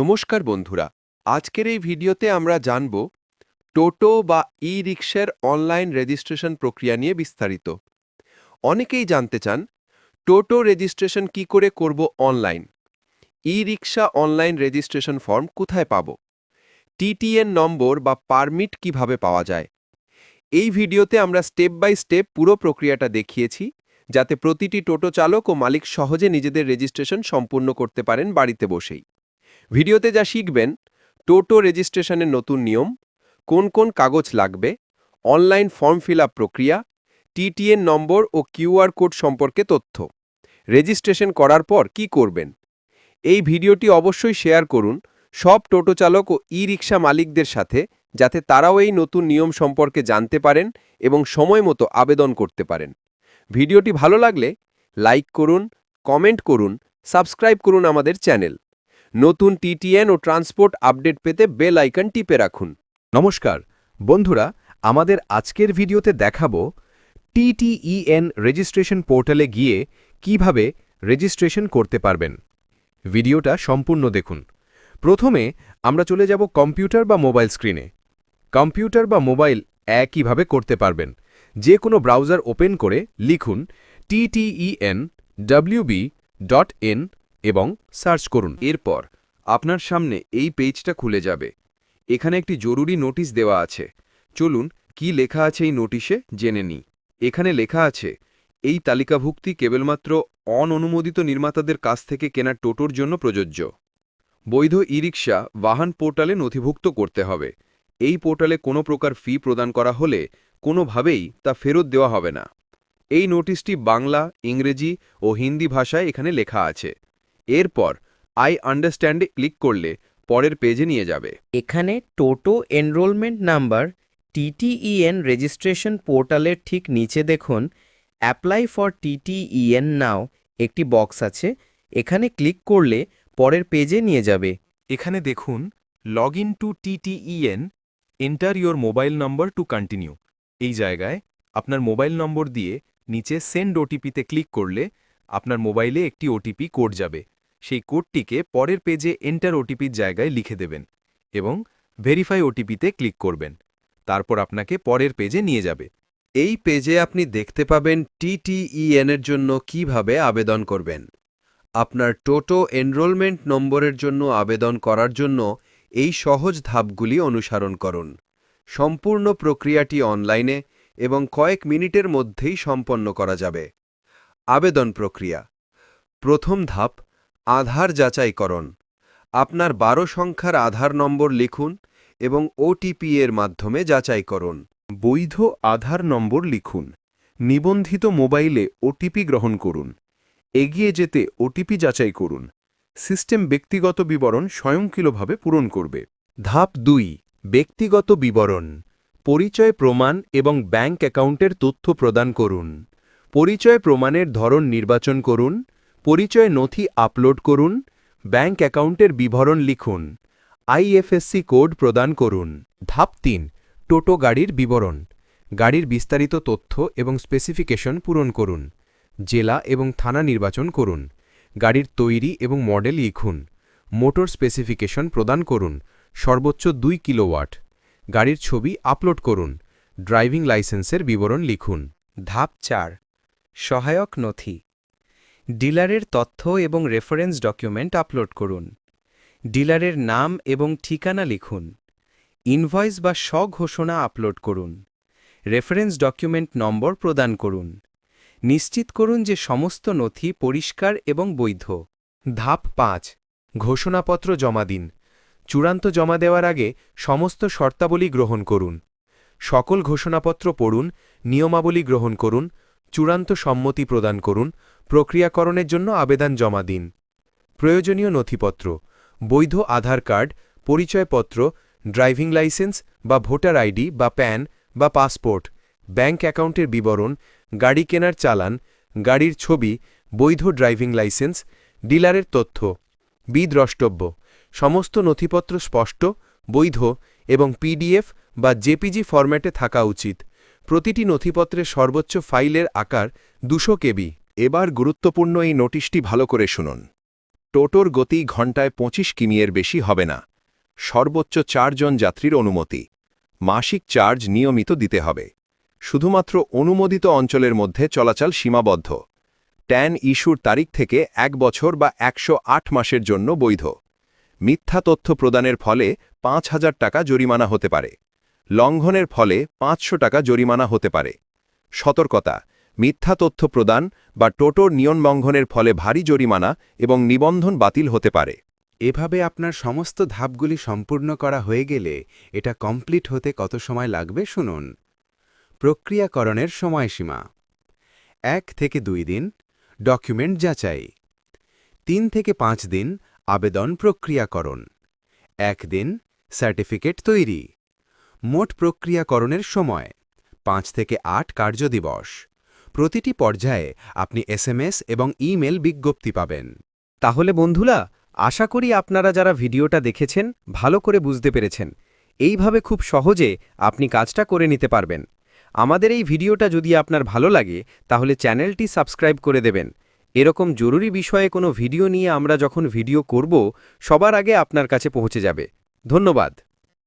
নমস্কার বন্ধুরা, আজকের এই ভিডিওতে আমরা জানব টোটো বা ই রিক্সার অনলাইন রেজিস্ট্রেশন প্রক্রিয়া নিয়ে বিস্তারিত। অনেকেই জানতে চান, টোটো রেজিস্ট্রেশন কি করে করব online? E rickshaw online registration form কোথায় পাব? টিটিএন নম্বর বা পারমিট কীভাবে পাওয়া যায়? এই ভিডিওতে আমরা স্টেপ বাই স্টেপ পুরো প্রক্রিয়াটা দেখিয়েছি, যাতে প্রতিটি টোটো চালক ও মালিক সহজে নিজেদের রেজিস্ট্রেশন সম্পূর্ণ করতে পারেন বাড়িতে বসেই। ভিডিওতে যা শিখবেন, টোটো রেজিস্ট্রেশনের নতুন নিয়ম, কোন কোন কাগজ লাগবে, অনলাইন ফর্ম ফিল প্রক্রিয়া, টিটিএন নম্বর ও কিউআর কোড সম্পর্কে তথ্য। রেজিস্ট্রেশন করার পর কি করবেন? এই ভিডিওটি অবশ্যই শেয়ার করুন সব টোটো চালক ও ই রিক্সা মালিকদের সাথে, যাতে তারাও এই নতুন নিয়ম সম্পর্কে জানতে পারেন এবং সময় মতো আবেদন করতে পারেন। ভিডিওটি ভালো লাগলে লাইক করুন, কমেন্ট করুন, সাবস্ক্রাইব করুন আমাদের চ্যানেল। নতুন টিটিএন ও ট্রান্সপোর্ট আপডেট পেতে বেল আইকন টিপে রাখুন। নমস্কার, বন্ধুরা, আমাদের আজকের ভিডিওতে দেখাবো টিটিইএন রেজিস্ট্রেশন পোর্টালে গিয়ে কীভাবে রেজিস্ট্রেশন করতে পারবেন। ভিডিওটা সম্পূর্ণ দেখুন। প্রথমে আমরা চলে যাব কম্পিউটার বা মোবাইল স্ক্রিনে। কম্পিউটার বা মোবাইল একইভাবে করতে পারবেন। যে কোনো ব্রাউজার ওপেন করে লিখুন টিটিইএন ডাব্লিউবি ডট ইন এবং সার্চ করুন। এরপর আপনার সামনে এই পেজটা খুলে যাবে। এখানে একটি জরুরি নোটিশ দেওয়া আছে। চলুন, কি লেখা আছে এই নোটিশে জেনে নিই। এখানে লেখা আছে, এই তালিকাভুক্তি কেবলমাত্র অননুমোদিত নির্মাতাদের কাছ থেকে কেনা টোটোর জন্য প্রযোজ্য। বৈধ ই রিক্সা বাহন পোর্টালে নথিভুক্ত করতে হবে। এই পোর্টালে কোনো প্রকার ফি প্রদান করা হলে কোনোভাবেই তা ফেরত দেওয়া হবে না। এই নোটিশটি বাংলা, ইংরেজি ও হিন্দি ভাষায় এখানে লেখা আছে। এরপর আই আন্ডারস্ট্যান্ডে ক্লিক করলে পরের পেজে নিয়ে যাবে। এখানে টোটো এনরোলমেন্ট নাম্বার টিটিইএন রেজিস্ট্রেশন পোর্টালের ঠিক নিচে দেখুন অ্যাপ্লাই ফর টিটিইএন নাও একটি বক্স আছে এখানে ক্লিক করলে পরের পেজে নিয়ে যাবে। এখানে দেখুন log in to TTEN enter your mobile number to continue এই জায়গায় আপনার মোবাইল নম্বর দিয়ে নিচে সেন্ড ওটিপিতে ক্লিক করলে আপনার মোবাইলে একটি ওটিপি কোড যাবে। সেই কোডটিকে পরের পেজে এন্টার ওটিপির জায়গায় লিখে দেবেন এবং ভেরিফাই ওটিপিতে ক্লিক করবেন। তারপর আপনাকে পরের পেজে নিয়ে যাবে। এই পেজে আপনি দেখতে পাবেন টিটিইএন এর জন্য কীভাবে আবেদন করবেন। আপনার টোটো এনরোলমেন্ট নম্বরের জন্য আবেদন করার জন্য এই সহজ ধাপগুলি অনুসরণ করুন। সম্পূর্ণ প্রক্রিয়াটি অনলাইনে এবং কয়েক মিনিটের মধ্যেই সম্পন্ন করা যাবে। আবেদন প্রক্রিয়া। প্রথম ধাপ আধার যাচাইকরণ। আপনার বারো সংখ্যার আধার নম্বর লিখুন এবং ওটিপি এর মাধ্যমে যাচাই করুন বৈধ আধার নম্বর লিখুন। নিবন্ধিত মোবাইলে ওটিপি গ্রহণ করুন। এগিয়ে যেতে ওটিপি যাচাই করুন। সিস্টেম ব্যক্তিগত বিবরণ স্বয়ংক্রিয়ভাবে পূরণ করবে। ধাপ দুই, ব্যক্তিগত বিবরণ। পরিচয় প্রমাণ এবং ব্যাংক অ্যাকাউন্টের তথ্য প্রদান করুন। পরিচয় প্রমাণের ধরন নির্বাচন করুন। পরিচয় নথি আপলোড করুন, ব্যাংক অ্যাকাউন্টের বিবরণ লিখুন আইএফএসসি কোড প্রদান করুন। ধাপ তিন, টোটো গাড়ির বিবরণ। গাড়ির বিস্তারিত তথ্য এবং স্পেসিফিকেশন পূরণ করুন। জেলা এবং থানা নির্বাচন করুন। গাড়ির তৈরি এবং মডেল লিখুন। মোটর স্পেসিফিকেশন প্রদান করুন। সর্বোচ্চ দুই কিলোওয়াট। গাড়ির ছবি আপলোড করুন। ড্রাইভিং লাইসেন্সের বিবরণ লিখুন। ধাপ চার, সহায়ক নথি। ডিলারের তথ্য এবং রেফারেন্স ডকুমেন্ট আপলোড করুন। ডিলারের নাম এবং ঠিকানা লিখুন। ইনভয়েস বা স্বঘোষণা আপলোড করুন। রেফারেন্স ডকুমেন্ট নম্বর প্রদান করুন। নিশ্চিত করুন যে সমস্ত নথি পরিষ্কার এবং বৈধ। ধাপ পাঁচ, ঘোষণাপত্র জমা দিন। চূড়ান্ত জমা দেওয়ার আগে সমস্ত শর্তাবলী গ্রহণ করুন। সকল ঘোষণাপত্র পড়ুন, নিয়মাবলী গ্রহণ করুন চূড়ান্ত সম্মতি প্রদান করুন, প্রক্রিয়াকরণের জন্য আবেদন জমা দিন। প্রয়োজনীয় নথিপত্র, বৈধ আধার কার্ড, পরিচয়পত্র, ড্রাইভিং লাইসেন্স বা ভোটার আইডি বা প্যান বা পাসপোর্ট, ব্যাংক অ্যাকাউন্টের বিবরণ, গাড়ি কেনার চালান, গাড়ির ছবি, বৈধ ড্রাইভিং লাইসেন্স, ডিলারের তথ্য। বিদ্রষ্টব্য, সমস্ত নথিপত্র স্পষ্ট, বৈধ এবং পিডিএফ বা জেপিজি ফরম্যাটে থাকা উচিত। প্রতিটি নথিপত্রের সর্বোচ্চ ফাইলের আকার দুশো কেবি। এবার গুরুত্বপূর্ণ এই নোটিশটি ভালো করে শুনুন। টোটোর গতি ঘন্টায় পঁচিশ কিমিয়ের বেশি হবে না। সর্বোচ্চ চারজন যাত্রীর অনুমতি। মাসিক চার্জ নিয়মিত দিতে হবে। শুধুমাত্র অনুমোদিত অঞ্চলের মধ্যে চলাচল সীমাবদ্ধ। ট্যান ইস্যুর তারিখ থেকে এক বছর বা একশো আট মাসের জন্য বৈধ। মিথ্যা তথ্য প্রদানের ফলে পাঁচ হাজার টাকা জরিমানা হতে পারে। লঙ্ঘনের ফলে পাঁচশো টাকা জরিমানা হতে পারে। সতর্কতা, মিথ্যা তথ্য প্রদান বা টোটোর নিয়ম লঙ্ঘনের ফলে ভারী জরিমানা এবং নিবন্ধন বাতিল হতে পারে। এভাবে আপনার সমস্ত ধাপগুলি সম্পূর্ণ করা হয়ে গেলে এটা কমপ্লিট হতে কত সময় লাগবে শুনুন। প্রক্রিয়াকরণের সময়সীমা। এক থেকে দুই দিন। ডকুমেন্ট যাচাই। তিন থেকে পাঁচ দিন আবেদন প্রক্রিয়াকরণ। এক দিন সার্টিফিকেট তৈরি। মোট প্রক্রিয়াকরণের সময়, পাঁচ থেকে আট কার্যদিবস। প্রতিটি পর্যায়ে আপনি এসএমএস এবং ইমেল বিজ্ঞপ্তি পাবেন। তাহলে বন্ধুরা, আশা করি আপনারা যারা ভিডিওটা দেখেছেন, ভালো করে বুঝতে পেরেছেন। এইভাবে খুব সহজে আপনি কাজটা করে নিতে পারবেন। আমাদের এই ভিডিওটা যদি আপনার ভালো লাগে, তাহলে চ্যানেলটি সাবস্ক্রাইব করে দেবেন। এরকম জরুরি বিষয়ে কোনো ভিডিও নিয়ে আমরা যখন ভিডিও করব, সবার আগে আপনার কাছে পৌঁছে যাবে। ধন্যবাদ।